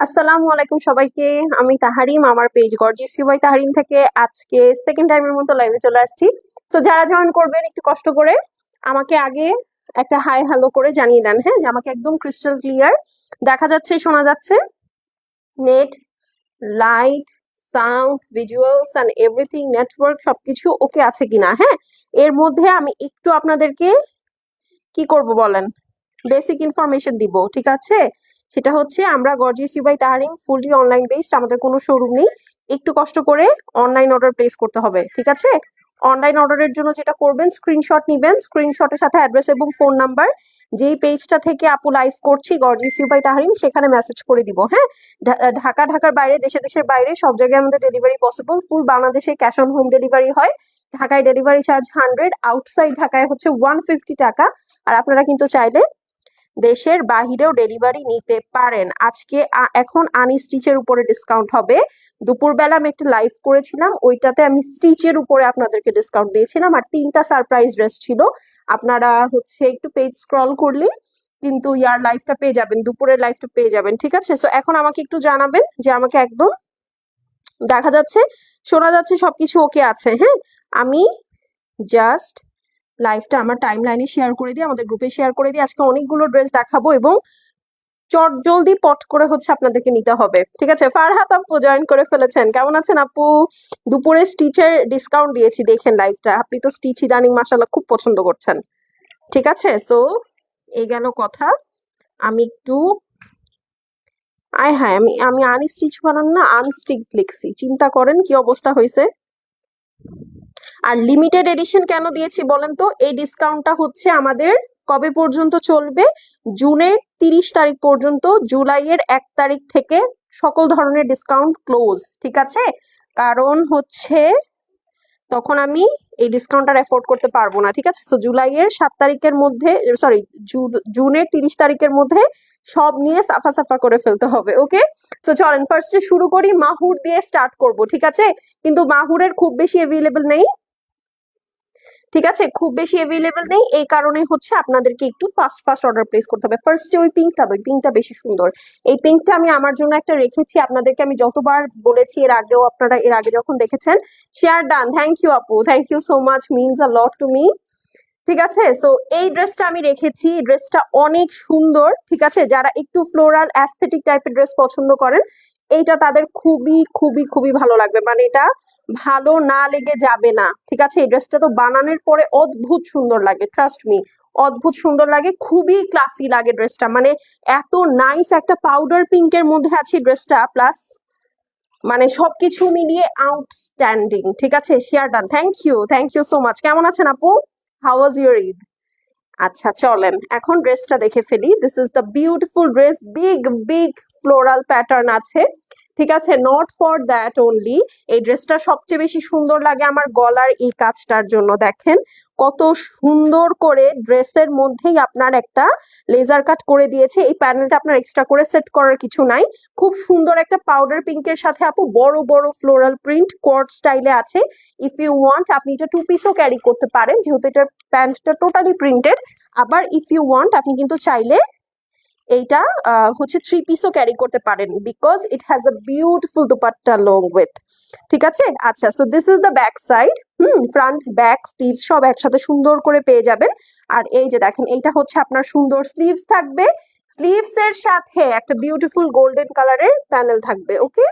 আসসালামু আলাইকুম সবাইকে। আমি তাহারিম, আমার পেজ গর্জিয়াস ইউবাই তাহারিম থেকে আজকে সেকেন্ড টাইমের মতো লাইভে চলে আসছি। সো যারা জয়েন করবেন একটু কষ্ট করে, আমাকে আগে একটা হাই হ্যালো করে জানিয়ে দেন হ্যাঁ? যে আমাকে একদম ক্রিস্টাল ক্লিয়ার দেখা যাচ্ছে, শোনা যাচ্ছে। Net light sound visuals and everything network সবকিছু ওকে আছে কিনা হ্যাঁ? এর মধ্যে আমি একটু আপনাদেরকে কি করব বলেন? বেসিক ইনফরমেশন দিব, ঠিক আছে? সেটা হচ্ছে আমরা গর্জিয়াস ইউবাই তাহারিম ফুললি অনলাইন বেসড আমাদের কোনো শোরুম নেই। একটু কষ্ট করে অনলাইন অর্ডার প্লেস করতে হবে, ঠিক আছে? অনলাইন অর্ডারের জন্য যেটা করবেন স্ক্রিনশট নিবেন স্ক্রিনশটের সাথে অ্যাড্রেস এবং ফোন নাম্বার যেই পেজটা থেকে আপু লাইভ করছি গর্জিয়াস ইউবাই তাহারিম সেখানে মেসেজ করে দিব হ্যাঁ? ঢাকা, ঢাকার বাইরে, দেশে, দেশের বাইরে, সব জায়গায় আমাদের ডেলিভারি পসিবল ফুল বাংলাদেশে ক্যাশ অন হোম ডেলিভারি হয়। ঢাকায় ডেলিভারি চার্জ হান্ড্রেড আউটসাইড ঢাকায় হচ্ছে ওয়ান ফিফটি টাকা। আর আপনারা কিন্তু চাইলে দেশের বাহিরেও ডেলিভারি নিতে পারেন। আজকে এখন আনি স্টিচের উপরে ডিসকাউন্ট হবে। দুপুরবেলা আমি একটা লাইভ করেছিলাম, ওইটাতে আমি স্টিচের উপরে আপনাদেরকে ডিসকাউন্ট দিয়েছিলাম। আর তিনটা সারপ্রাইজ ড্রেস ছিল। আপনারা হচ্ছে একটু পেজ স্ক্রল করলে কিন্তু ইয়ার লাইফটা পেয়ে যাবেন, দুপুরের লাইফটা পেয়ে যাবেন, ঠিক আছে? সো এখন আমাকে একটু জানাবেন যে আমাকে একদম দেখা যাচ্ছে, শোনা যাচ্ছে সবকিছু ওকে আছে হ্যাঁ? আমি জাস্ট লাইভটা আমার টাইম লাইনে শেয়ার করে দিই, আমাদের গ্রুপে শেয়ার করে দিই। আজকে অনেকগুলো ড্রেস দেখাবো এবং চট জলদি পট করে হচ্ছে আপনাদেরকে নিতে হবে। ঠিক আছে? ফারহাত আপু জয়েন করে ফেলেছেন। কেমন আছেন আপু? দুপুরে স্টিচের ডিসকাউন্ট দিয়েছি, দেখেন লাইভটা আপনি তো স্টিচ ইদানিং মাসাল্লাহ খুব পছন্দ করছেন। ঠিক আছে? সো এই গেল কথা। আমি একটু, আয় হ্যাঁ আমি আমি আনস্টিচ বানান না আনস্টিক লিখছি। চিন্তা করেন কি অবস্থা হয়েছে। আর লিমিটেড এডিশন কেন দিয়েছি বলেন তো? এই ডিসকাউন্টটা হচ্ছে আমাদের কবে পর্যন্ত চলবে? জুনের তিরিশ তারিখ পর্যন্ত, জুলাইয়ের এক তারিখ থেকে সকল ধরনের ডিসকাউন্ট ক্লোজ ঠিক আছে? কারণ হচ্ছে তখন আমি এই ডিসকাউন্টটা অ্যাফোর্ড করতে পারব না, ঠিক আছে? সো জুলাইয়ের সাত তারিখের মধ্যে সরি জুনের তিরিশ তারিখের মধ্যে সব নিয়ে সাফা সাফা করে ফেলতে হবে ওকে সো চলেন ফার্স্টে শুরু করি, মাহুর দিয়ে স্টার্ট করব, ঠিক আছে? কিন্তু মাহুরের খুব বেশি অ্যাভেলেবল নেই। ঠিক আছে? খুব বেশি অ্যাভেলেবল নেই। এই কারণে হচ্ছে আপনাদেরকে একটু ফাস্ট ফাস্ট অর্ডার প্লেস করতে হবে। ফার্স্টে ওই পিঙ্কটা ওই পিঙ্কটা বেশি সুন্দর। এই পিঙ্কটা আমি আমার জন্য একটা রেখেছি। আপনাদেরকে আমি যতবার বলেছি, এর আগেও আপনারা, এর আগে যখন দেখেছেন শেয়ার ডান থ্যাংক ইউ আপু। Thank you so much means a lot to me ঠিক আছে? সো এই ড্রেসটা আমি রেখেছি। ড্রেসটা অনেক সুন্দর। ঠিক আছে? যারা একটু ফ্লোরাল অ্যাস্থেটিক টাইপের ড্রেস পছন্দ করেন এইটা তাদের খুবই খুবই খুবই ভালো লাগবে। মানে এটা ভালো না লেগে যাবে না, ঠিক আছে? এই ড্রেসটা তো বানানোর পরে অদ্ভুত সুন্দর লাগে ট্রাস্ট মি অদ্ভুত সুন্দর লাগে, খুবই ক্লাসি লাগে ড্রেসটা মানে এত নাইস একটা পাউডার পিঙ্কের মধ্যে আছে ড্রেসটা প্লাস মানে সবকিছু মিলিয়ে আউটস্ট্যান্ডিং ঠিক আছে? Share done thank you thank you so much কেমন আছেন আপু? হাউ ওয়াজ ইউর ঈদ আচ্ছা চলেন। এখন ড্রেসটা দেখে ফেলি। This is the beautiful dress big big floral pattern আছে, ঠিক আছে? নট ফর দ্যাট অনলি এই ড্রেসটা সবচেয়ে বেশি সুন্দর লাগে আমার গলার এই কাজটার জন্য, দেখেন? কত সুন্দর করে ড্রেসের মধ্যেই আপনার একটা লেজার কাট করে দিয়েছে, এই প্যানেলটা আপনার এক্সট্রা করে সেট করার কিছু নাই। খুব সুন্দর একটা পাউডার পিঙ্কের সাথে আপু, বড় বড় ফ্লোরাল প্রিন্ট কোয়ার্ড স্টাইলে আছে। ইফ ইউ ওয়ান্ট আপনি এটা টু পিসও ক্যারি করতে পারেন, যেহেতু এটার প্যান্টটা টোটালি প্রিন্টেড আবার ইফ ইউ ওয়ান্ট আপনি কিন্তু চাইলে এইটা হচ্ছে থ্রি পিসও ক্যারি করতে পারেন because it has a beautiful dupatta long with ঠিক আছে? আচ্ছা so this is the back side hmm front back sleeves সব একসাথে সুন্দর করে পেয়ে যাবেন। আর এই যে দেখেন, এইটা হচ্ছে আপনার সুন্দর স্লিভস থাকবে। স্লিভস এর সাথে একটা বিউটিফুল গোল্ডেন কালারের প্যানেল থাকবে ওকে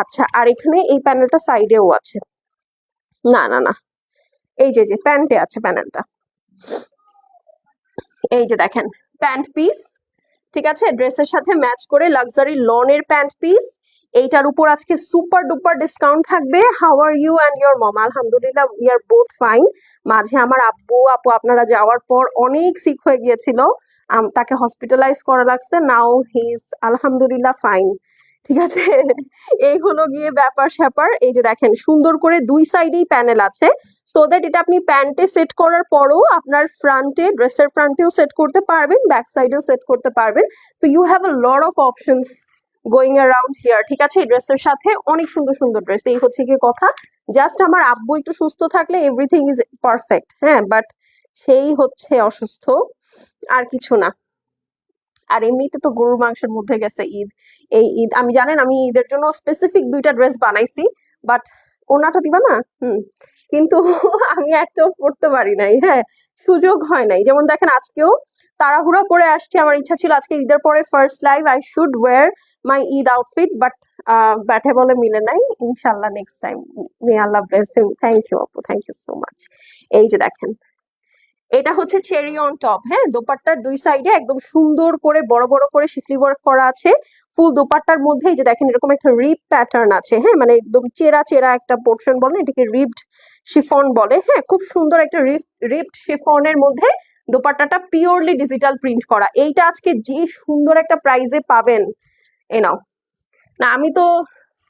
আচ্ছা আর এখানে এই প্যানেলটা সাইডেও আছে। না না না, এই যে যে প্যান্টে আছে প্যানেলটা এই যে দেখেন প্যান্ট পিস ঠিক আছে? ড্রেসের সাথে ম্যাচ করে লাক্সারি লনের প্যান্ট পিস। এইটার উপর আজকে সুপার ডুপার ডিসকাউন্ট থাকবে। How are you and your mom আলহামদুলিল্লাহ উই আর বোথ ফাইন মাঝে আমার আব্বু, আপু, আপনারা যাওয়ার পর অনেক সিক হয়ে গিয়েছিল। তাকে হসপিটালাইজ করা লাগছে। নাও হি ইজ আলহামদুলিল্লাহ ফাইন ঠিক আছে? এই হলো গিয়ে ব্যাপার স্যাপার। এই যে দেখেন, সুন্দর করে দুই সাইডেই প্যানেল আছে। সো দ্যাট এটা আপনি প্যান্টে সেট করার পরও আপনার ফ্রন্টে, ড্রেসের ফ্রন্টেও সেট করতে পারবেন ব্যাক সাইডেও সেট করতে পারবেন। So you have a lot of options going around here ঠিক আছে? এই ড্রেসের সাথে অনেক সুন্দর সুন্দর ড্রেস। এই হচ্ছে কি কথা। জাস্ট আমার আব্বু একটু সুস্থ থাকলে এভরিথিং ইজ পারফেক্ট হ্যাঁ? বাট সেই হচ্ছে অসুস্থ। আর কিছু না। আর এমনিতে তো গরুর মাংসের মধ্যে গেছে ঈদ। এই ঈদ আমি জানেন, আমি ঈদের জন্য স্পেসিফিক দুইটা ড্রেস বানাইছি বাট ওনাটা দিবা না? হুম। কিন্তু আমি একটাও পড়তে পারি নাই হ্যাঁ। সুযোগ হয় নাই। যেমন দেখেন, আজকেও তাড়াহুড়া করে আসছি। আমার ইচ্ছা ছিল আজকে ঈদের পরে first live I should wear my Eid outfit but ব্যাটে বলে মিলে নাই। ইনশাল্লাহ next time may Allah bless thank you আপু। থ্যাংক ইউ সো মাচ এই যে দেখেন এটা হচ্ছে চেরি অন টপ হ্যাঁ? দোপাট্টার দুই সাইডে একদম সুন্দর করে, বড় বড় করে শিফলি ওয়ার্ক করা আছে। ফুল দোপাট্টার মধ্যে যে দেখেন, এরকম একটা রিপ প্যাটার্ন আছে হ্যাঁ? মানে একদম চেরা চেরা একটা পোর্শন বলে, এটাকে রিপড শিফন বলে হ্যাঁ? খুব সুন্দর একটা রিপ রিপড শিফনের মধ্যে দোপাট্টাটা পিওরলি ডিজিটাল প্রিন্ট করা। এইটা আজকে যে সুন্দর একটা প্রাইজে পাবেন, এ নাও। না, আমি তো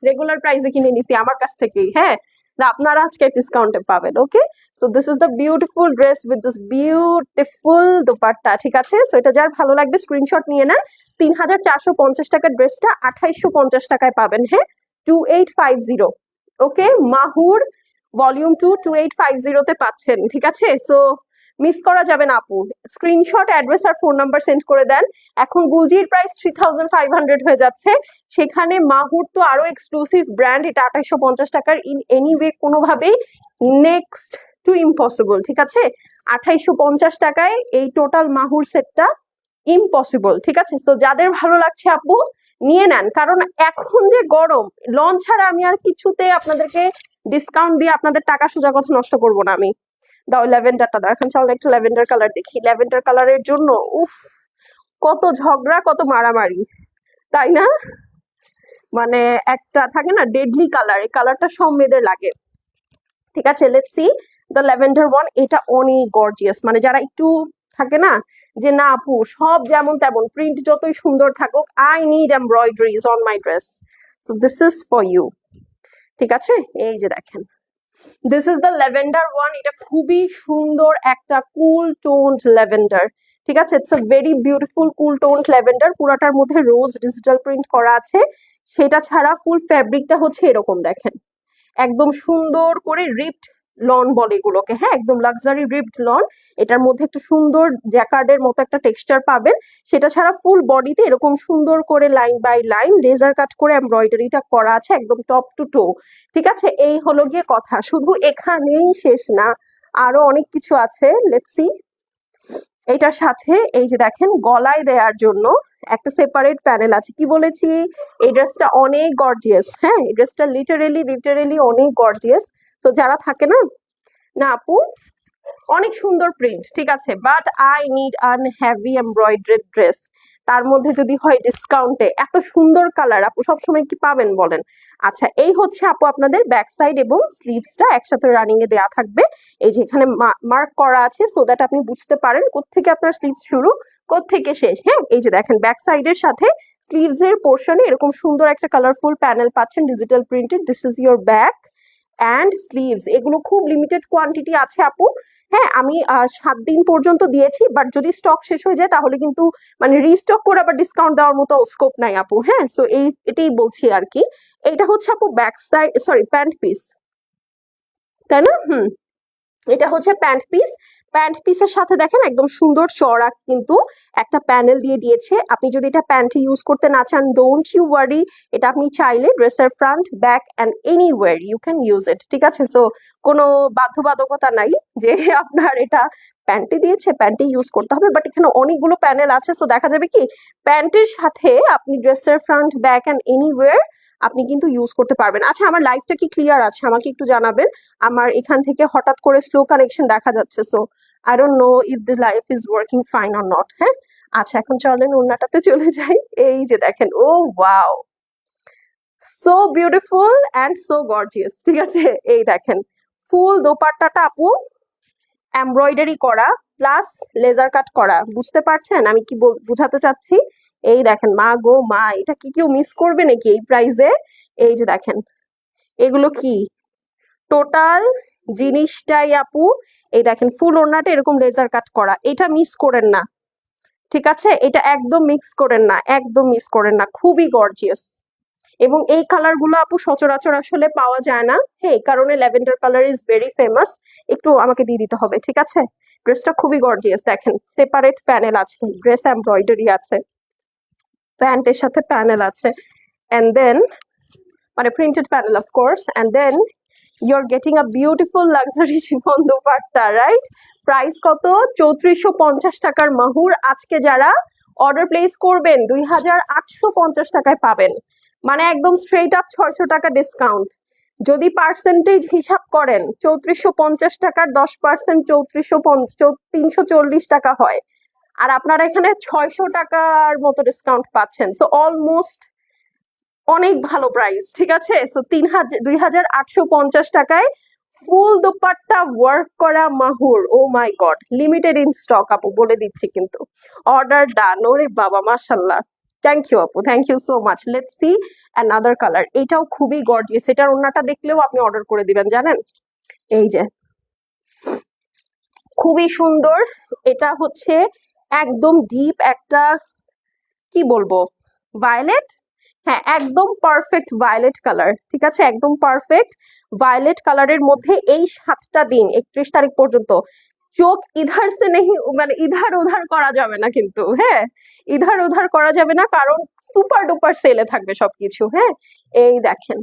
রেগুলার প্রাইসে কিনে নিছি, আমার কাছ থেকেই হ্যাঁ? আপনারা আজকে ডিসকাউন্টে পাবেন okay so this is the beautiful dress with this beautiful dupatta, ঠিক আছে? সো এটা যার ভালো লাগবে স্ক্রিনশট নিয়ে নেন। তিন হাজার চারশো পঞ্চাশ টাকার ড্রেসটা আঠাইশশো পঞ্চাশ টাকায় পাবেন হ্যাঁ? Two eight five zero okay Mahur volume two two eight five জিরোতে পাচ্ছেন, ঠিক আছে? সো মিস করা যাবে না আপু। স্ক্রিনশট অ্যাড্রেস আর ফোন নাম্বার সেন্ড করে দেন। এখন গুলজির price three thousand five hundred হয়ে যাচ্ছে। সেখানে মাহুর তো আরও এক্সক্লুসিভ ব্র্যান্ড এটা আঠাইশো পঞ্চাশ টাকার ইন এনি ওয়ে কোনোভাবেই নেক্সট টু ইম্পসিবল ঠিক আছে? আঠাইশো পঞ্চাশ টাকায় এই টোটাল মাহুর সেটটা ইম্পসিবল ঠিক আছে? সো যাদের ভালো লাগছে আপু, নিয়ে নেন। কারণ এখন যে গরম লঞ্চ ছাড়া আমি আর কিছুতে আপনাদেরকে ডিসকাউন্ট দিয়ে আপনাদের টাকা সোজা কথা নষ্ট করব না আমি। দাও ল্যাভেন্ডারটা দাও। এখন চলো একটা ল্যাভেন্ডার কালার দেখি। ল্যাভেন্ডার কালারের জন্য, উফ, কত ঝগড়া, কত মারামারি। তাই না? মানে একটা থাকে না ডেডলি কালার এই কালারটা সব মেয়েদের লাগে। ঠিক আছে let's see the lavender one এটা অনেক গর্জিয়াস মানে যারা একটু থাকে না যে না আপু, সব যেমন তেমন প্রিন্ট যতই সুন্দর থাকুক I need embroideries on my dress so this is for you ঠিক আছে? এই যে দেখেন। This is the lavender one এটা খুবই সুন্দর একটা কুল টোন্ড ল্যাভেন্ডার ঠিক আছে? It's a very beautiful cool toned lavender পুরাটার মধ্যে রোজ ডিজিটাল প্রিন্ট করা আছে। সেটা ছাড়া ফুল ফ্যাব্রিকটা হচ্ছে এরকম, দেখেন। একদম সুন্দর করে রিপড লন বলে এগুলোকে। হ্যাঁ একদম লাক্সারি রিপড লন এটার মধ্যে একটা সুন্দর জ্যাকার্ডের মতো একটা টেক্সচার পাবেন। সেটা ছাড়া ফুল বডিতে এরকম সুন্দর করে line by line laser cut করে এমব্রয়ডারিটা করা আছে একদম টপ টু টো ঠিক আছে? এই হলো গিয়ে কথা। শুধু এখানেই শেষ না, আরও অনেক কিছু আছে। লেটসি এটার সাথে এই যে দেখেন, গলায় দেওয়ার জন্য একটা সেপারেট প্যানেল আছে। কি বলেছি? এই ড্রেসটা অনেক গর্জিয়াস হ্যাঁ এই ড্রেসটা লিটারেলি লিটারেলি অনেক গর্জিয়াস সো যারা থাকে না না আপু, অনেক সুন্দর প্রিন্ট ঠিক আছে? But I need an heavy embroidery dress তার মধ্যে যদি হয় ডিসকাউন্টে এত সুন্দর কালার আপু, সবসময় কি পাবেন বলেন? আচ্ছা এই হচ্ছে আপু আপনাদের ব্যাক সাইড এবং স্লিভসটা একসাথে রানিং এ দেওয়া থাকবে। এই যে এখানে মার্ক করা আছে সো দ্যাট আপনি বুঝতে পারেন কোত্থেকে আপনার স্লিভস শুরু, কোত্থেকে শেষ হ্যাঁ? এই যে দেখেন ব্যাক সাইডের সাথে স্লিভস এর পোর্শনে এরকম সুন্দর একটা কালারফুল প্যানেল পাচ্ছেন digital printed this is your back and sleeves এগুলো খুব লিমিটেড কোয়ান্টিটি আছে আপু। হ্যাঁ আমি সাত দিন পর্যন্ত দিয়েছি বাট যদি স্টক শেষ হয়ে যায়, তাহলে কিন্তু মানে রিস্টক করে আবার ডিসকাউন্ট দেওয়ার মতো স্কোপ নাই আপু হ্যাঁ? সো এই, এটাই বলছি আর কি। এইটা হচ্ছে আপু back side sorry pant piece তাই না? হুম। এটা হচ্ছে প্যান্ট পিস। প্যান্ট পিসের সাথে দেখেন একদম সুন্দর চড়া কিন্তু একটা প্যানেল দিয়ে দিয়েছে। আপনি যদি এটা প্যান্টে ইউজ করতে না চান ডোন্ট ইউ ওয়ারি এটা আপনি চাইলে ড্রেসের front back and anywhere you can use it ঠিক আছে? সো কোনো বাধ্যবাধকতা নাই যে আপনার এটা প্যান্টে দিয়েছে, প্যান্টে ইউজ করতে হবে বাট এখানে অনেকগুলো প্যানেল আছে। সো দেখা যাবে কি, প্যান্টের সাথে আপনি ড্রেসের ফ্রন্ট ব্যাক অ্যান্ড এনিওয়ার আপনি কিন্তু ইউজ করতে পারবেন। আচ্ছা আমার লাইফটা কি ক্লিয়ার আছে? আমাকে একটু জানাবেন। আমার এখান থেকে হঠাৎ করে স্লো কানেকশন দেখা যাচ্ছে। So I don't know if the live is working fine or not হ্যাঁ? আচ্ছা এখন চলেন ওনাটাতে চলে যাই। এই যে দেখেন, ও wow so beautiful and so gorgeous ঠিক আছে? এই দেখেন, ফুল দোপাট্টাটা আপু এমব্রয়ডারি করা প্লাস লেজার কাট করা, বুঝতে পারছেন? আমি কি বুঝাতে চাচ্ছি? এই দেখেন, মা গো, মা, এটা কি কেউ মিস করবে নাকি এই প্রাইজে এই যে দেখেন, এগুলো কি? টোটাল জিনিসটাই আপু, এই দেখেন ফুল ওড়নাটা এরকম লেজার কাট করা। এটা মিস করেন না, ঠিক আছে? এটা একদম মিক্স করেন না, একদম মিস করেন না, খুবই গর্জিয়াস এবং এই কালারগুলো আপু সচরাচর আসলে পাওয়া যায় না হ্যাঁ এই কারণে lavender colour is very famous একটু আমাকে দিয়ে দিতে হবে, ঠিক আছে? ড্রেসটা খুবই গর্জিয়াস দেখেন সেপারেট প্যানেল আছে ড্রেস এমব্রয়ডারি আছে। প্যান্টের সাথে প্যানেল আছে। অ্যান্ড দেন মানে printed panel of course and then your getting a beautiful luxury chiffon dupatta right price কত? চৌত্রিশশো পঞ্চাশ টাকার মাহুর। আজকে যারা অর্ডার প্লেস করবেন, দুই হাজার আটশো পঞ্চাশ টাকায় পাবেন। মানে একদম স্ট্রেট আপ ছয়শো টাকা ডিসকাউন্ট যদি পার্সেন্টেজ হিসাব করেন, চৌত্রিশশো পঞ্চাশ টাকার দশ পার্সেন্ট চৌত্রিশশো তিনশো চল্লিশ টাকা হয়। আর আপনারা এখানে ছয়শো টাকার মতো ডিসকাউন্ট পাচ্ছেন। সো অলমোস্ট অনেক ভালো প্রাইস ঠিক আছে? সো তিন হাজার দুই হাজার আটশো পঞ্চাশ টাকায় ফুল দোপাট্টা ওয়ার্ক করা Mahur. Oh my god limited in stock আপু, বলে দিচ্ছি কিন্তু। অর্ডার ডান ওরে বাবা মাশাল্লাহ থ্যাংক ইউ আপু thank you so much let's see another colour এটাও খুবই গর্জিয়াস এটার ওন্নাটা দেখলেও আপনি অর্ডার করে দিবেন, জানেন? এই যে, খুবই সুন্দর। এটা হচ্ছে একদম ডিপ একটা, কি বলব ভায়োলেট হ্যাঁ একদম পারফেক্ট ভায়োলেট কালার ঠিক আছে? একদম পারফেক্ট ভায়োলেট কালারের মধ্যে এই সাতটা দিন, একত্রিশ তারিখ পর্যন্ত চোখ ইধার সে নেই মানে ইধার উধার করা যাবে না কিন্তু হ্যাঁ? ইধার উধার করা যাবে না কারণ সুপার ডুপার সেলে থাকবে সবকিছু হ্যাঁ? এই দেখেন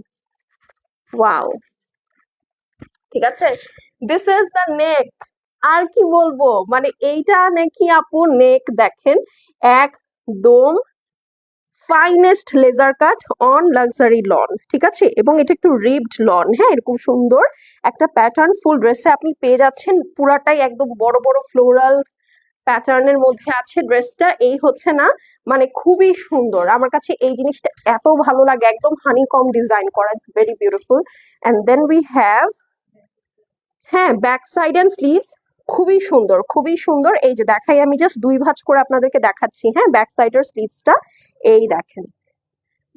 ওয়াও ঠিক আছে? দিস ইজ দ্য নেক আর কি বলব? মানে এইটা নাকি আপু নেক দেখেন একদম finest laser cut on luxury lawn ঠিক আছে? এবং এটা একটু রিবড লন হ্যাঁ? এরকম সুন্দর একটা প্যাটার্ন ফুল ড্রেসে আপনি পেয়ে যাচ্ছেন, পুরাটাই একদম বড় বড় ফ্লোরাল প্যাটার্নের মধ্যে আছে ড্রেসটা এই হচ্ছে না মানে খুবই সুন্দর। আমার কাছে এই জিনিসটা এত ভালো লাগে, একদম হানি কম ডিজাইন করা very beautiful and then we have হ্যাঁ ব্যাক সাইড অ্যান্ড স্লিভস খুবই সুন্দর খুবই সুন্দর। এই যে দেখাই আমি জাস্ট দুই ভাঁজ করে আপনাদেরকে দেখাচ্ছি হ্যাঁ? ব্যাক সাইডের স্লিভসটা এই দেখেন।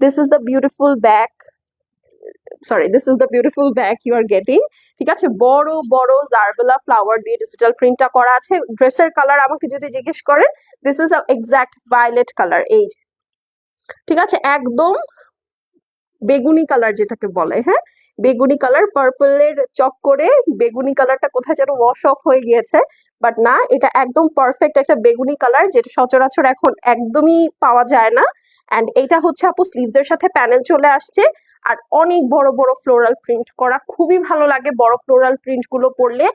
This is the beautiful back sorry this is the beautiful back you are getting ঠিক আছে? বড় বড় জারবেলা ফ্লাওয়ার দিয়ে ডিজিটাল প্রিন্টটা করা আছে। ড্রেসের কালার আমাকে যদি জিজ্ঞেস করেন this is exact violet colour এই ঠিক আছে? একদম বেগুনি কালার যেটাকে বলে হ্যাঁ? বেগুনি কালার পার্পলের চক করে বেগুনি কালারটা কোথায় যেন ওয়াশ অফ হয়ে গিয়েছে। বাট না, এটা একদম পারফেক্ট একটা বেগুনি কালার যেটা সচরাচর এখন একদমই পাওয়া যায় না। অ্যান্ড এটা হচ্ছে আপু স্লিভস এর সাথে প্যানেল চলে আসছে। আর অনেক বড় বড় ফ্লোরাল প্রিন্ট করা খুবই ভালো লাগে বড় ফ্লোরাল প্রিন্টগুলো পরলে।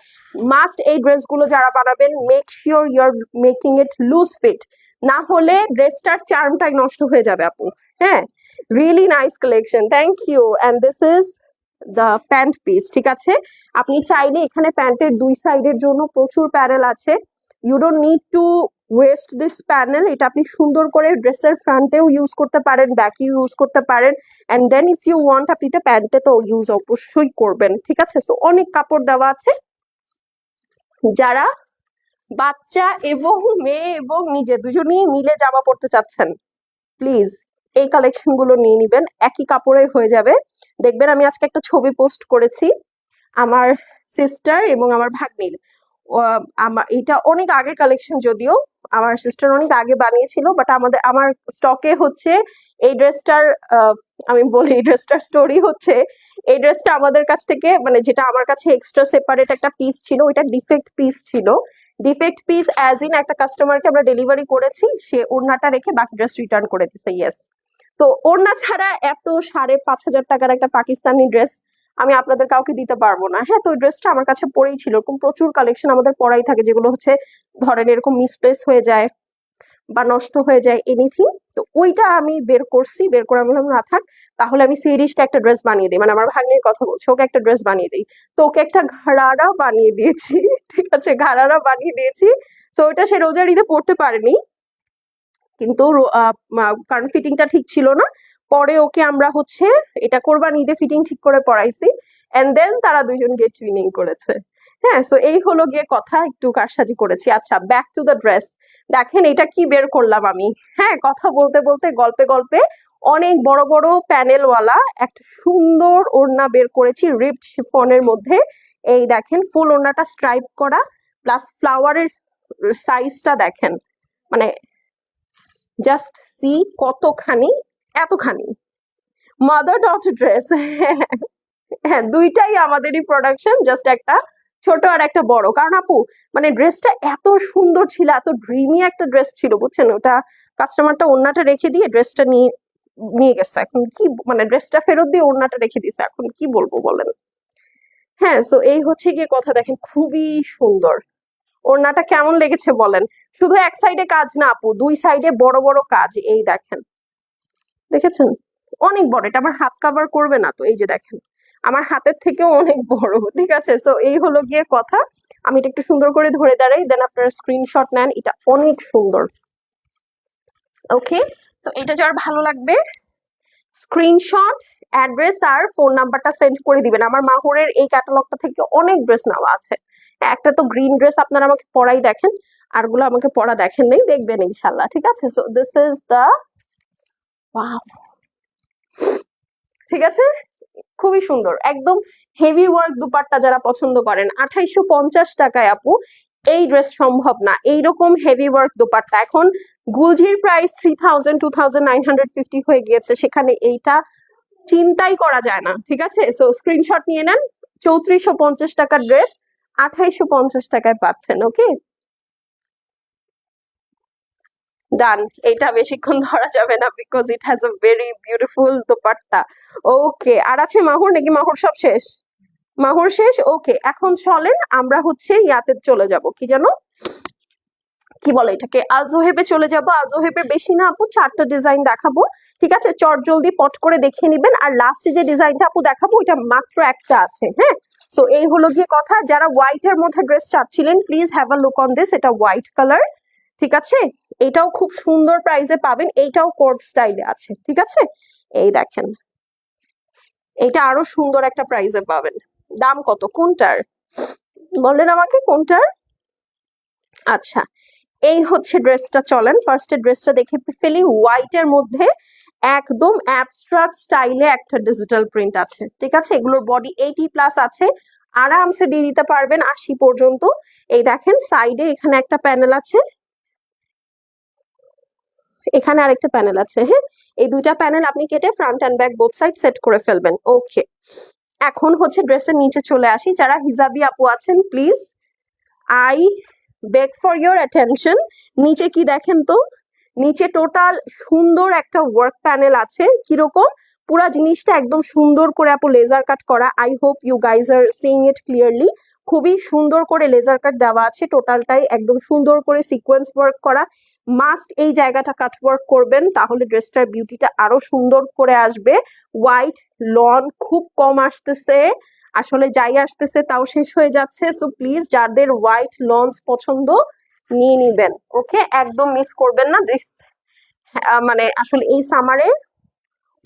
মাস্ট এই ড্রেসগুলো যারা বানাবেন make sure your making it loose fit না হলে ড্রেসটার চার্মটাই নষ্ট হয়ে যাবে আপু। হ্যাঁ? Really nice collection thank you and this is the pant piece ঠিক আছে? আপনি চাইলে এখানে প্যান্টের দুই সাইডের জন্য প্রচুর প্যানেল আছে। You don't need to waste this panel এটা আপনি সুন্দর করে ড্রেসের ফ্রন্টেও ইউজ করতে পারেন ব্যাকেও ইউজ করতে পারেন। And then if you want আপনি এটা প্যান্টে তো ইউজ অবশ্যই করবেন, ঠিক আছে? সো অনেক কাপড় দেওয়া আছে। যারা বাচ্চা এবং মেয়ে এবং নিজে দুজনেই মিলে জামা পরতে চাচ্ছেন প্লিজ এই কালেকশনগুলো নিয়ে নিবেন, একই কাপড়ে হয়ে যাবে। দেখবেন আমি আজকে একটা ছবি পোস্ট করেছি আমার সিস্টার এবং আমার ভাগ্নির। আমার এটা অনেক আগের কালেকশন যদিও, আমার সিস্টার অনেক আগে বানিয়েছিল বাট আমাদের, আমার স্টকে হচ্ছে এই ড্রেসটার আমি বলি এই ড্রেসটার স্টোরি হচ্ছে, এই ড্রেসটা আমাদের কাছ থেকে মানে যেটা আমার কাছে এক্সট্রা সেপারেট একটা পিস ছিল, ওইটা ডিফেক্ট পিস ছিল। ডিফেক্ট পিস অ্যাজ ইন একটা কাস্টমারকে আমরা ডেলিভারি করেছি, সে ওড়নাটা রেখে বাকি ড্রেস রিটার্ন করে দিছে ইয়েস তো ওড়না ছাড়া এত সাড়ে পাঁচ হাজার টাকার একটা পাকিস্তানি ড্রেস আমি আপনাদের কাউকে দিতে পারব না। হ্যাঁ তো ওই ড্রেসটা আমার কাছে পরেই ছিল। এরকম প্রচুর কালেকশন আমাদের পরাই থাকে, যেগুলো হচ্ছে ধরেন এরকম মিসপ্লেস হয়ে যায় বা নষ্ট হয়ে যায় এনিথিং তো ওইটা আমি বের করছি, বের করে আমি না, থাক, তাহলে আমি সিরিজটা একটা ড্রেস বানিয়ে দিই। মানে আমার ভাগ্নির কথা বলছি, ওকে একটা ড্রেস বানিয়ে দিই। তো ওকে একটা ঘাড়ারা বানিয়ে দিয়েছি, ঠিক আছে, ঘাড়ারা বানিয়ে দিয়েছি। সো ওইটা সে রোজার ঈদে পড়তে পারেনি। কিন্তু কারণ ফিটিংটা ঠিক ছিল না। পরে ওকে আমরা হচ্ছে এটা কোরবান ঈদে ফিটিং ঠিক করে পড়াইছি। অ্যান্ড দেন তারা দুইজন গিয়ে টুইনিং করেছে। হ্যাঁ সো এই হলো গিয়ে কথা। একটু কারসাজি করেছি। আচ্ছা ব্যাক টু দ্য ড্রেস দেখেন, এটা কি বের করলাম আমি? হ্যাঁ কথা বলতে বলতে, গল্পে গল্পে অনেক বড় বড় প্যানেলওয়ালা একটা সুন্দর ওড়না বের করেছি রিপড শিফনের মধ্যে। এই দেখেন, ফুল ওড়নাটা স্ট্রাইপ করা প্লাস ফ্লাওয়ারের সাইজটা দেখেন। মানে জাস্ট সি কতখানি, এতখানি। মাদার ডট ড্রেস হ্যাঁ দুইটাই আমাদেরই প্রোডাকশন জাস্ট একটা ছোট আর একটা বড়। কারণ আপু মানে ড্রেসটা এত সুন্দর ছিল, এত ড্রিমি একটা ড্রেস ছিল, বুঝছেন? ওটা কাস্টমারটা ওড়নাটা রেখে দিয়ে ড্রেসটা নিয়ে নিয়ে গেছে। এখন কি মানে ড্রেসটা ফেরত দিয়ে ওড়নাটা রেখে দিছে এখন কি বলব বলেন? হ্যাঁ সো এই হচ্ছে গিয়ে কথা দেখেন, খুবই সুন্দর। ওড়নাটা কেমন লেগেছে বলেন? শুধু এক সাইডে কাজ না আপু, দুই সাইডে বড় বড় কাজ, এই দেখেন। দেখেছেন? অনেক বড়, এটা আমার হাত কাভার করবে না তো, এই যে দেখেন। আমার হাতের থেকেও অনেক বড়, ঠিক আছে? সো এই হলো গিয়ে কথা। আমি এটা একটু সুন্দর করে ধরে দাঁড়াই দেন আপনারা স্ক্রিনশট নেন, এটা অনেক সুন্দর। ওকে তো এটা যার ভালো লাগবে স্ক্রিনশট অ্যাড্রেস আর ফোন নাম্বারটা সেন্ড করে দিবেন। আমার মাহুরের এই ক্যাটালগটা থেকে অনেক ড্রেস নেওয়া আছে। একটা তো গ্রিন ড্রেস আপনারা আমাকে পরাই দেখেন, আরগুলো আমাকে পরা দেখেন নেই, দেখবেন ইনশাল্লাহ, ঠিক আছে? সো দিস ইজ দ্য ঠিক আছে? খুবই সুন্দর, একদম হেভি ওয়ার্ক দুপাট্টা যারা পছন্দ করেন, আঠাইশো টাকায় আপু, এই ড্রেস সম্ভব না, এইরকম হেভি ওয়ার্ক দুপাট্টা। এখন গুলজির price three thousand two thousand nine hundred fifty হয়ে গিয়েছে, সেখানে এইটা চিন্তাই করা যায় না, ঠিক আছে? সো স্ক্রিনশট নিয়ে নেন, চৌত্রিশশো পঞ্চাশ টাকার ড্রেস আঠাইশো পঞ্চাশ টাকায় পাচ্ছেন ওকে ডান এটা বেশিক্ষণ ধরা যাবে না because it has a very beautiful dupatta. Okay আর আছে মাহুর, নাকি মাহুর সব শেষ? মাহুর শেষ ওকে এখন চলেন, আমরা হচ্ছে ইয়াতে চলে যাব, কি জানো? কি বলে এটাকে? আজোহেবে চলে যাব। আজোহেবের বেশি না আপু, চারটা ডিজাইন দেখাবো, ঠিক আছে? চট জলদি পট করে দেখিয়ে নিবেন, আর লাস্টে যে ডিজাইনটা আপু দেখাবো, ওইটা মাত্র একটা আছে হ্যাঁ? সো এই হলো গিয়ে কথা। যারা হোয়াইট এর মধ্যে ড্রেস চাচ্ছিলেন please have a look on this এটা হোয়াইট কালার ঠিক আছে? এটাও খুব সুন্দর প্রাইসে পাবেন। এইটাও কোর্ট স্টাইলে আছে, ঠিক আছে? এই দেখেন। এটা আরও সুন্দর একটা প্রাইসে পাবেন। দাম কত? কোনটার? বললেন আমাকে কোনটার? আচ্ছা এই হচ্ছে ড্রেসটা চলেন। ফার্স্টে ড্রেসটা দেখে ফেলি। হোয়াইট এর মধ্যে একদম অ্যাবস্ট্রাক্ট স্টাইলে একটা ডিজিটাল প্রিন্ট আছে, ঠিক আছে? এগুলোর বডি এইটি প্লাস আছে, আরামসে দিয়ে দিতে পারবেন আশি পর্যন্ত। এই দেখেন সাইডে এখানে একটা প্যানেল আছে। এখানে আরেকটা প্যানেল আছে হ্যাঁ? এই দুইটা প্যানেল আপনি কেটে front and back both side set করে ফেলবেন ওকে এখন হচ্ছে ড্রেসের নিচে চলে আসি, যারা হিজাবি আপু আছেন please I beg for your attention নিচে কি দেখেন তো? নিচে টোটাল সুন্দর একটা ওয়ার্ক প্যানেল আছে। কীরকম? পুরা জিনিসটা একদম সুন্দর করে আপু লেজার কাট করা। I hope you guys are seeing it clearly খুবই সুন্দর করে লেজার কাট দেওয়া আছে টোটালটাই একদম সুন্দর করে সিকোয়েন্স ওয়ার্ক করা। মাস্ট এই জায়গাটা কাট ওয়ার্ক করবেন, তাহলে ড্রেসটার বিউটিটা আরও সুন্দর করে আসবে। হোয়াইট লন খুব কম আসতেছে। আসলে যাই আসতেছে তাও শেষ হয়ে যাচ্ছে। সো প্লিজ যাদের হোয়াইট লঞ্চ পছন্দ নিয়ে নিবেন, ওকে? একদম মিস করবেন না দিস মানে আসলে এই সামারে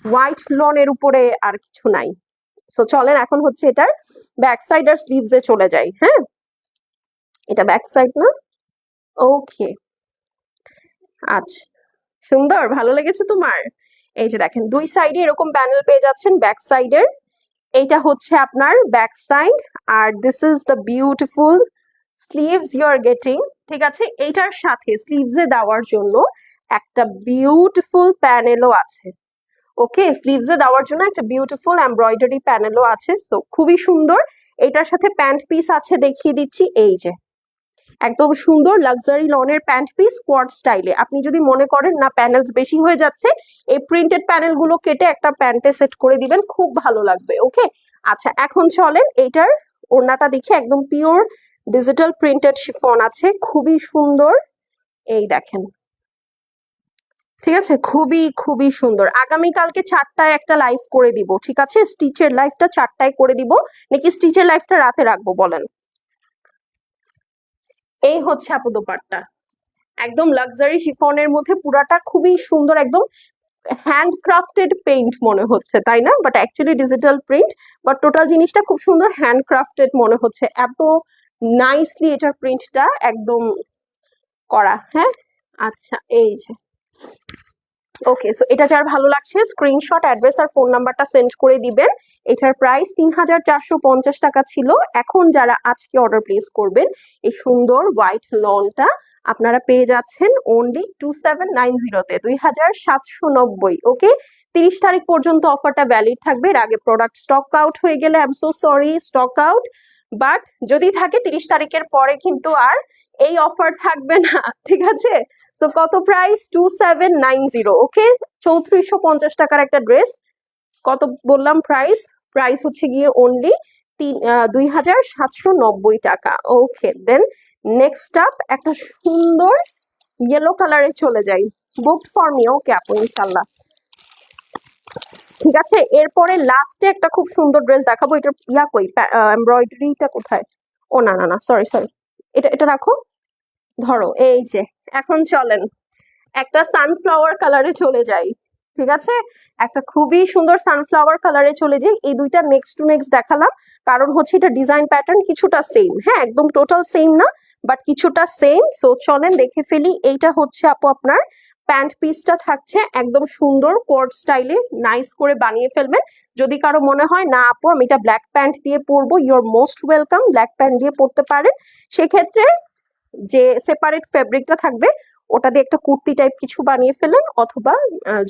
হোয়াইট লনের উপরে আর কিছু নাই। সো চলেন এখন হচ্ছে এটার ব্যাক সাইড আর স্লিভসে চলে যাই হ্যাঁ? এটা ব্যাক সাইড না? ওকে আচ্ছা সুন্দর, ভালো লেগেছে তোমার? এই যে দেখেন, দুই সাইডে এরকম প্যানেল পেয়ে যাচ্ছেন ব্যাক সাইডের এইটা হচ্ছে আপনার back side R this is the beautiful sleeves you are getting ঠিক আছে? এইটার সাথে স্লিভসে দেওয়ার জন্য একটা বিউটিফুল প্যানেলও আছে। ওকে স্লিভসে দেওয়ার জন্য একটা বিউটিফুল এমব্রয়ডারি প্যানেলও আছে। সো খুবই সুন্দর। এটার সাথে প্যান্ট পিস আছে দেখিয়ে দিচ্ছি, এই যে। একদম সুন্দর লাক্সারি লনের প্যান্ট পিস কোয়াড স্টাইলে আপনি যদি মনে করেন, না প্যানেলস বেশি হয়ে যাচ্ছে, এই প্রিন্টেড প্যানেলগুলো কেটে একটা প্যান্টে সেট করে দিবেন, খুব ভালো লাগবে। ওকে আচ্ছা এখন চলেন। এইটার ওড়নাটা দেখে একদম পিওর ডিজিটাল প্রিন্টেড শিফন আছে, খুবই সুন্দর। এই দেখেন। ঠিক আছে? খুবই খুবই সুন্দর। আগামীকালকে চারটায় একটা লাইভ করে দিব, ঠিক আছে? স্টিচের লাইভটা চারটায় করে দিব। নাকি স্টিচের লাইভটা রাতে রাখব বলেন? এই হচ্ছে আপু দোপাট্টা একদম লাক্সারি শিফনের মধ্যে পুরাটা খুবই সুন্দর, একদম হ্যান্ড ক্রাফটেড পেইন্ট মনে হচ্ছে, তাই না? But actually digital print but total জিনিসটা খুব সুন্দর হ্যান্ড ক্রাফটেড মনে হচ্ছে। এত নাইসলি এটার প্রিন্টটা একদম করা হ্যাঁ? আচ্ছা এই যে। ওকে সো এটা যার ভালো লাগছে স্ক্রিনশট অ্যাড্রেস আর ফোন নাম্বারটা সেন্ড করে দিবেন। এটার প্রাইস তিন হাজার চারশো পঞ্চাশ টাকা ছিল। এখন যারা আজকে অর্ডার প্লেস করবেন, এই সুন্দর হোয়াইট লনটা আপনারা পেয়ে যাচ্ছেন অনলি টু সেভেন নাইন জিরোতে দুই হাজার সাতশো নব্বই ওকে তিরিশ তারিখ পর্যন্ত অফারটা ভ্যালিড থাকবে। এর আগে প্রোডাক্ট স্টক আউট হয়ে গেলে I am so sorry stock out but যদি থাকে তিরিশ তারিখের পরে কিন্তু আর এই অফার থাকবে না, ঠিক আছে? সো কত price two seven nine zero okay চৌত্রিশশো পঞ্চাশ টাকার একটা ড্রেস কত বললাম প্রাইস প্রাইস হচ্ছে গিয়ে অনলি তিন দুই হাজার সাতশো নব্বই টাকা ওকে দেন নেক্সট আপ একটা সুন্দর ইয়েলো কালারে চলে যাই। বুক ফর মি ওকে আপু, ইনশাল্লাহ। ঠিক আছে, এরপরে লাস্টে একটা খুব সুন্দর ড্রেস দেখাবো, এটা ইয়া কই? এমব্রয়ডারিটা কোথায়? ও, না না না সরি সরি এটা এটা রাখো। ধরো, এই যে, এখন চলেন। একটা সানফ্লাওয়ার কালারে চলে যাই, ঠিক আছে? একটা খুবই সুন্দর সানফ্লাওয়ার কালারে চলে যাই। এই দুইটা নেক্সট টু নেক্সট দেখালাম। কারণ হচ্ছে এটা ডিজাইন প্যাটার্ন কিছুটা সেম হ্যাঁ একদম টোটাল সেম না বাট কিছুটা সেম সো চলেন, দেখে ফেলি। এইটা হচ্ছে আপু আপনার প্যান্ট পিসটা থাকছে একদম সুন্দর কোর্ট স্টাইলে, নাইস করে বানিয়ে ফেলবেন। যদি কারও মনে হয়, না আপু, আমি এটা ব্ল্যাক প্যান্ট দিয়ে পরবো your most welcome black pant দিয়ে পরতে পারেন। সেক্ষেত্রে যে সেপারেট ফেব্রিকটা থাকবে, ওটা দিয়ে একটা কুর্তি টাইপ কিছু বানিয়ে ফেলেন, অথবা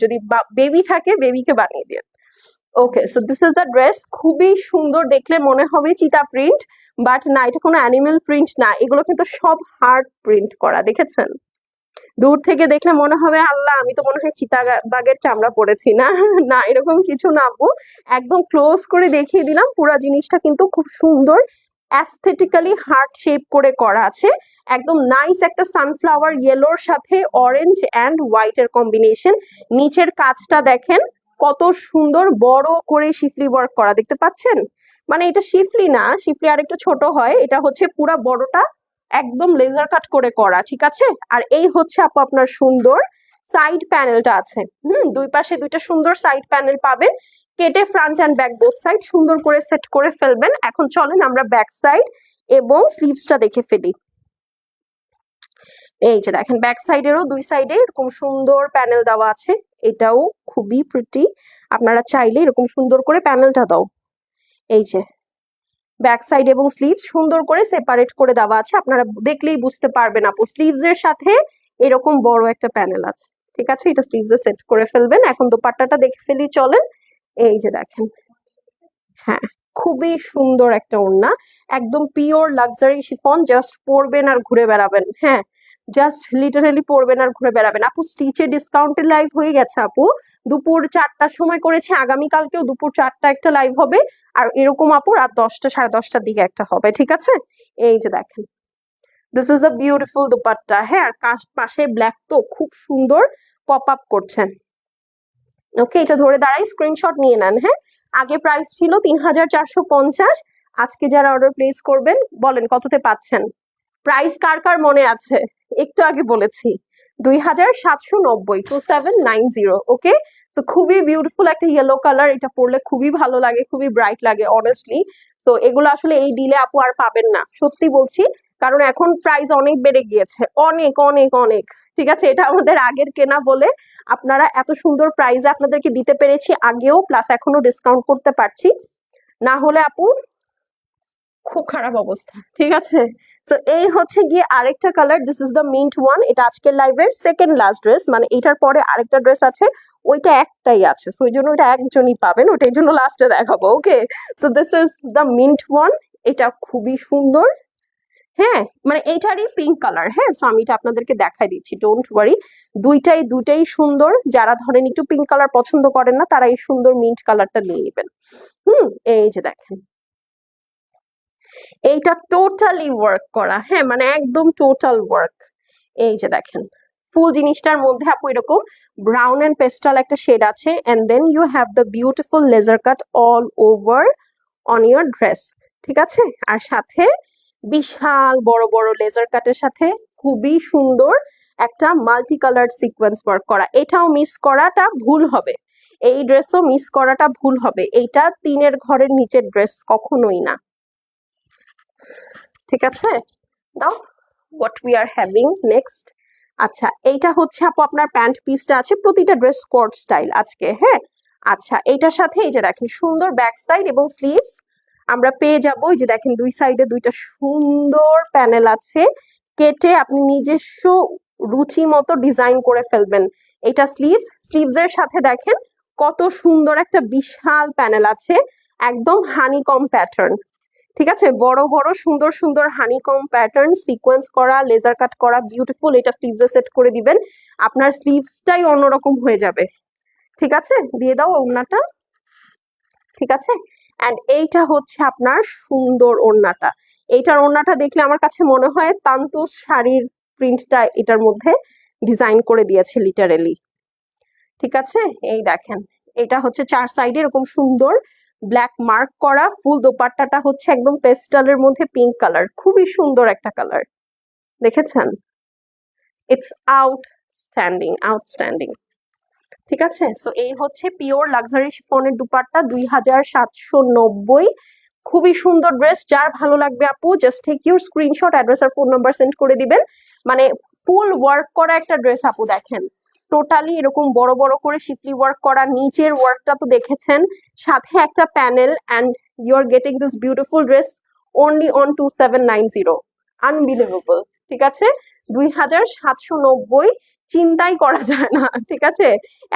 যদি বেবি থাকে বেবিকে বানিয়ে দেন। Okay so this is the dress খুবই সুন্দর দেখলে মনে হবে চিতা প্রিন্ট বাট না, এটা কোনো অ্যানিমেল প্রিন্ট না। এগুলো কিন্তু সব হার্ড প্রিন্ট করা, দেখেছেন? দূর থেকে দেখলে মনে হবে, আল্লাহ, আমি তো মনে হয় চিতা বাগের চামড়া পড়েছি না। না, এরকম কিছু না, আপু। একদম ক্লোজ করে দেখিয়ে দিলাম, পুরো জিনিসটা কিন্তু খুব সুন্দর অ্যাস্থেটিক্যালি হার্ট শেপ করে করা আছে। একদম নাইস একটা সানফ্লাওয়ার ইয়েলোর সাথে অরেঞ্জ অ্যান্ড হোয়াইটের কম্বিনেশন নিচের কাজটা দেখেন, কত সুন্দর বড় করে শিফলি ওয়ার্ক করা, দেখতে পাচ্ছেন? মানে এটা শিফলি না, শিফলি আর একটু ছোট হয়, এটা হচ্ছে পুরা বড়টা একদম লেজার কাট করে করা, ঠিক আছে? আর এই হচ্ছে আপু আপনার সুন্দর সাইড প্যানেলটা আছে। হুম, দুই পাশে দুইটা সুন্দর সাইড প্যানেল পাবেন। কেটে front and back both side সুন্দর করে সেট করে ফেলবেন। এখন চলেন আমরা ব্যাক সাইড এবং স্লিভসটা দেখে ফেলি। এই যে দেখেন ব্যাক সাইডেরও দুই সাইডে এরকম সুন্দর প্যানেল দেওয়া আছে। এটাও খুবই প্রিটি আপনারা চাইলে এরকম সুন্দর করে প্যানেলটা দাও। এই যে ব্যাক সাইড এবং স্লিভস সুন্দর করে সেপারেট করে দেওয়া আছে। আপনারা দেখলেই বুঝতে পারবেন আপু। স্লিভস এর সাথে এরকম বড় একটা প্যানেল আছে। ঠিক আছে? এটা স্লিভস এ সেট করে ফেলবেন। এখন দোপাট্টাটা দেখে ফেলি, চলেন। এই যে দেখেন। হ্যাঁ খুবই সুন্দর একটা ওড়না। একদম পিওর লাক্সারি শিফন জাস্ট পরবেন আর ঘুরে বেড়াবেন। হ্যাঁ জাস্ট লিটারালি পরবেন আর ঘুরে বেড়াবেন। আপু স্টিচে ডিসকাউন্টের লাইভ হয়ে গেছে আপু। দুপুর চারটার সময় করেছে, আগামীকালকেও দুপুর চারটা একটা লাইভ হবে। আর এরকম আপু, রাত দশটা, সাড়ে দশটার দিকে একটা হবে, ঠিক আছে? এই যে দেখেন। This is a beautiful dupatta. হ্যাঁ আর পাশে ব্ল্যাক তো খুব সুন্দর পপ আপ করছেন ওকে এটা ধরে দাঁড়াই স্ক্রিনশট নিয়ে নেন হ্যাঁ? আগে প্রাইস ছিল তিন হাজার চারশো পঞ্চাশ। আজকে যারা অর্ডার প্লেস করবেন, বলেন কততে পাচ্ছেন? প্রাইস কার কার মনে আছে? একটু আগে বলেছি, দুই হাজার সাতশো নব্বই two seven nine zero okay so খুবই বিউটিফুল একটা ইয়েলো কালার এটা পরলে খুবই ভালো লাগে, খুবই ব্রাইট লাগে অনেস্টলি সো এগুলো আসলে এই ডিলে আপু আর পাবেন না, সত্যি বলছি। কারণ এখন প্রাইস অনেক বেড়ে গিয়েছে, অনেক অনেক অনেক, ঠিক আছে? এটা আমাদের আগের কেনা বলে আপনারা এত সুন্দর প্রাইস আপনাদেরকে দিতে পেরেছি আগেও প্লাস এখনও ডিসকাউন্ট করতে পারছি। না হলে আপু খুব খারাপ অবস্থা। ঠিক আছে? সো এই হচ্ছে গিয়ে আরেকটা colour this is the mint one এটা আজকের লাইভের সেকেন্ড লাস্ট ড্রেস মানে এটার পরে আরেকটা ড্রেস আছে, ওইটা একটাই আছে সো ওই জন্য ওইটা একজনই পাবেন, ওটা এই জন্য লাস্টে দেখাবো okay so this is the mint one এটা খুবই সুন্দর। হ্যাঁ মানে এইটারই পিঙ্ক কালার হ্যাঁ? সো আমি এটা আপনাদেরকে দেখাই দিচ্ছি ডোন্ট ওয়ারি দুইটাই দুইটাই সুন্দর, যারা ধরেন একটু পিঙ্ক কালার পছন্দ করেন না, তারা এই সুন্দর মিন্ট কালারটা নিয়ে নেবেন। হুম, এই যে দেখেন। এইটা টোটালি ওয়ার্ক করা। হ্যাঁ মানে একদম টোটাল ওয়ার্ক এই যে দেখেন, ফুল জিনিসটার মধ্যে আপু এরকম ব্রাউন এন্ড পেস্টাল একটা শেড আছে and then you have the beautiful laser cut all over on your dress ঠিক আছে? আর সাথে বিশাল বড় বড় লেজার কাটের সাথে খুবই সুন্দর একটা মাল্টি কালার সিকোয়েন্স ওয়ার্ক করা। এটাও মিস করাটা ভুল হবে। এই ড্রেসও মিস করাটা ভুল হবে। এইটা তিনের ঘরের নিচের ড্রেস কখনোই না। ঠিক আছে? Now what we are having next আচ্ছা এইটা হচ্ছে আপু আপনার প্যান্ট পিসটা আছে, প্রতিটা ড্রেস কোড স্টাইল আজকে হ্যাঁ? আচ্ছা এইটার সাথে এই যে দেখেন, সুন্দর ব্যাক সাইড এবং স্লিভস আমরা পেয়ে যাব এই যে দেখেন, দুই সাইডে দুইটা সুন্দর প্যানেল আছে, কেটে আপনি নিজস্ব রুচি মতো ডিজাইন করে ফেলবেন। এটা স্লিভস স্লিভস এর সাথে দেখেন, কত সুন্দর একটা বিশাল প্যানেল আছে, একদম হানি কম প্যাটার্ন ঠিক আছে? বড় বড়, সুন্দর সুন্দর হানিকম প্যাটার্ন সিকোয়েন্স করা লেজার কাট করা বিউটিফুল এটা স্লিভসে সেট করে দিবেন। আপনার স্লিভসটাই অন্যরকম হয়ে যাবে। ঠিক আছে? দিয়ে দাও ওড়নাটা। ঠিক আছে? অ্যান্ড এইটা হচ্ছে আপনার সুন্দর ওড়নাটা। এইটার ওড়নাটা দেখলে আমার কাছে মনে হয় তান্তুস শাড়ির প্রিন্টটা এটার মধ্যে ডিজাইন করে দিয়েছে লিটারেলি ঠিক আছে? এই দেখেন। এটা হচ্ছে চার সাইডে এরকম সুন্দর ব্ল্যাক মার্ক করা, ফুল দোপাট্টাটা হচ্ছে একদম পেস্টালের মধ্যে পিঙ্ক কালার খুবই সুন্দর একটা কালার দেখেছেন? ইটস আউটস্ট্যান্ডিং আউটস্ট্যান্ডিং ঠিক আছে? সো এই হচ্ছে পিওর লাক্সারি শিফনের দুপাট্টা, দুই হাজার সাতশো নব্বই, খুবই সুন্দর ড্রেস যার ভালো লাগবে আপু just take your screenshot address R phone number send করে দিবেন। মানে ফুল ওয়ার্ক করা একটা ড্রেস আপু, দেখেন। টোটালি এরকম বড় বড় করে শিফলি ওয়ার্ক করা নিচের ওয়ার্কটা তো দেখেছেন। সাথে একটা panel and you are getting this beautiful dress only on two seven nine zero unbelievable ঠিক আছে? দুই হাজার সাতশো নব্বই, চিন্তাই করা যায় না, ঠিক আছে?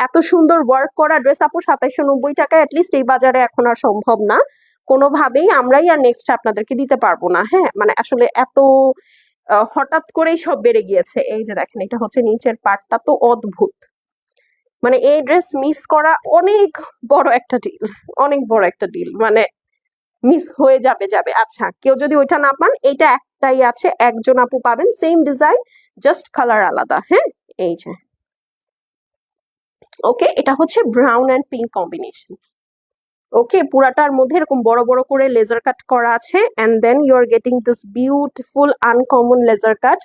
এত সুন্দর ওয়ার্ক করা ড্রেস আপু সাতাইশো নব্বই টাকা অ্যাটলিস্ট এই বাজারে এখন আর সম্ভব না। কোনোভাবেই আমরাই আর নেক্সট আপনাদেরকে দিতে পারব না হ্যাঁ? মানে আসলে এত হঠাৎ করেই সব বেড়ে গিয়েছে। এই যে দেখেন, এটা হচ্ছে নিচের পার্টটা তো অদ্ভুত। মানে এই ড্রেস মিস করা অনেক বড় একটা ডিল অনেক বড় একটা ডিল মানে মিস হয়ে যাবে যাবে। আচ্ছা কেউ যদি ওইটা না পান, এইটা একটাই আছে, একজন আপু পাবেন সেম ডিজাইন জাস্ট কালার আলাদা হ্যাঁ? এই যে। ওকে এটা হচ্ছে brown and pink combination okay পুরাটার মধ্যে এরকম বড় বড় করে লেজার কাট করা আছে and then you are getting this beautiful uncommon laser cut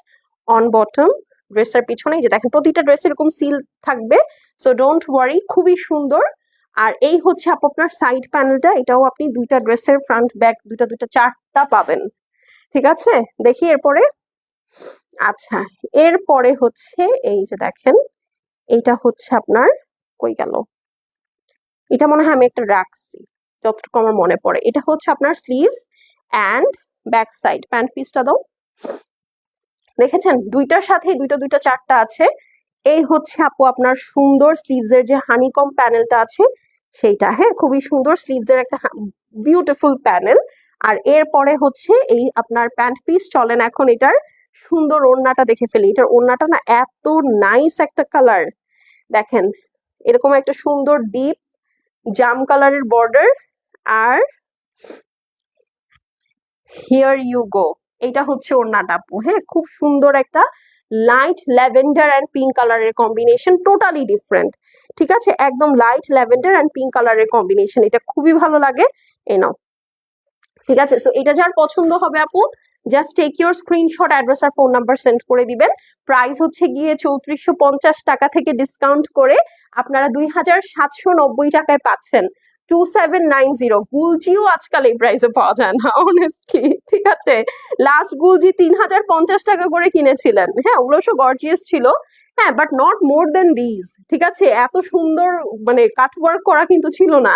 on bottom ড্রেসের পিছনে যে দেখেন, প্রতিটা ড্রেস এরকম সিল থাকবে সো ডোন্ট ওয়ারি খুবই সুন্দর। আর এই হচ্ছে আপু আপনার সাইড প্যানেলটা এটাও আপনি দুইটা ড্রেসের ফ্রন্ট ব্যাক দুইটা দুইটা, চারটা পাবেন। ঠিক আছে? দেখি এরপরে। আচ্ছা এরপরে হচ্ছে, এই যে দেখেন, এইটা হচ্ছে আপনার, কই গেল? এটা মনে হয় আমি একটা রাখছি, যতটুকু আমার মনে পড়ে। এটা হচ্ছে আপনার sleeves and back side pant পিসটা দাও। দেখেছেন? দুইটার সাথে দুইটা দুইটা, চারটা আছে। এই হচ্ছে আপু আপনার সুন্দর স্লিভস এর যে হানিকম প্যানেলটা আছে, সেইটা। হ্যাঁ খুবই সুন্দর স্লিভস এর একটা বিউটিফুল প্যানেল আর এরপরে হচ্ছে এই আপনার প্যান্ট পিস চলেন এখন এটার সুন্দর ওড়নাটা দেখে ফেলি। এটার ওড়নাটা না এত নাইস একটা কালার দেখেন, এরকম একটা সুন্দর ডিপ জাম কালারের বর্ডার আর হিয়ার ইউ গো এটা হচ্ছে ওড়নাটা আপু হ্যাঁ? খুব সুন্দর একটা লাইট ল্যাভেন্ডার অ্যান্ড পিঙ্ক কালারের কম্বিনেশন টোটালি ডিফারেন্ট ঠিক আছে? একদম লাইট ল্যাভেন্ডার অ্যান্ড পিঙ্ক কালারের কম্বিনেশন এটা খুবই ভালো লাগে, এ নাও, ঠিক আছে? সো এটা যার পছন্দ হবে আপু just take your screenshot address R phone number send করে দিবেন। প্রাইস হচ্ছে গিয়ে চৌত্রিশশো পঞ্চাশ টাকা থেকে ডিসকাউন্ট করে আপনারা দুই হাজার সাতশো নব্বই টাকায় পাচ্ছেন। টু সেভেন নাইন জিরো গুলজিও আজকাল এই প্রাইসে পাওয়া যায় না অনেস্টলি ঠিক আছে? লাস্ট গুলজি তিন হাজার পঞ্চাশ টাকা করে কিনেছিলেন। হ্যাঁ ওগুলো সব গর্জিয়াস ছিল। হ্যাঁ but not more then this ঠিক আছে? এত সুন্দর মানে কাটওয়ার্ক করা কিন্তু ছিল না।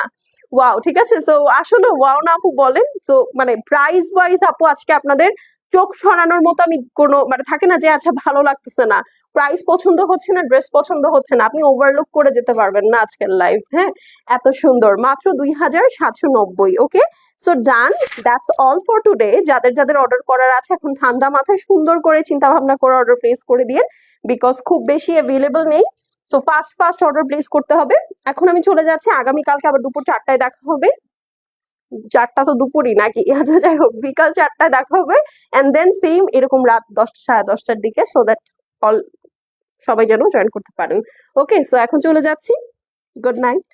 ওয়াও ঠিক আছে? সো আসলে ওয়াও না আপু বলেন। সো মানে প্রাইস ওয়াইজ আপু আজকে আপনাদের চোখ সরানোর মতো আমি কোনো মানে থাকে না যে আচ্ছা ভালো লাগতেছে না। প্রাইস পছন্দ হচ্ছে না ড্রেস পছন্দ হচ্ছে না। আপনি ওভারলুক করে যেতে পারবেন না আজকের লাইফ হ্যাঁ? এত সুন্দর। মাত্র দুই হাজার সাতশো নব্বই, okay? So done that's all for today যাদের যাদের অর্ডার করার আছে, এখন ঠান্ডা মাথায় সুন্দর করে চিন্তা ভাবনা করে অর্ডার প্লেস করে দিয়ে বিকজ খুব বেশি অ্যাভেলেবল নেই। So first fast order place করতে হবে। এখন আমি চলে যাচ্ছি, আগামীকালকে আবার দুপুর চারটায় দেখা হবে। চারটা তো দুপুরই নাকি? আচ্ছা যাই হোক, বিকাল চারটায় দেখা হবে। অ্যান্ড দেন সেম এরকম রাত দশটা, সাড়ে দশটার দিকে সো দ্যাট অল সবাই যেন জয়েন করতে পারেন। ওকে সো এখন চলে যাচ্ছি। Good night